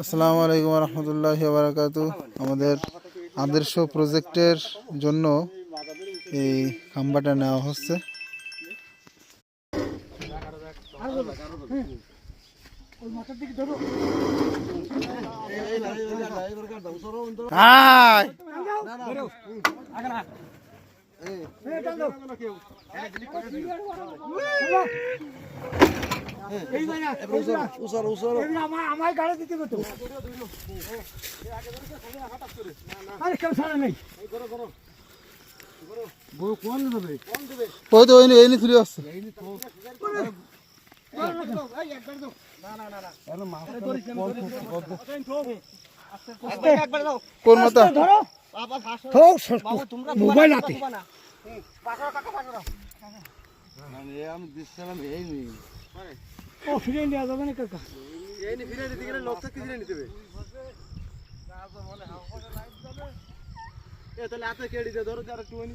আসসালামু আলাইকুম রহমতুল্লাহ বারাকাতু আমাদের আদর্শ প্রজেক্টের জন্য এই খাম্বাটা নেওয়া হচ্ছে! আমার গাড়ি দিতে তো আরে কেউ ছাড়া নেই ওই তো ওই এই ফিরে আসছে কোন মাথা ধরো মোবাইল হাতে ও ফিরে নেওয়া যাবে না কাকা। তাহলে এত কেড়ে দে ধরো যারা টুয়েনি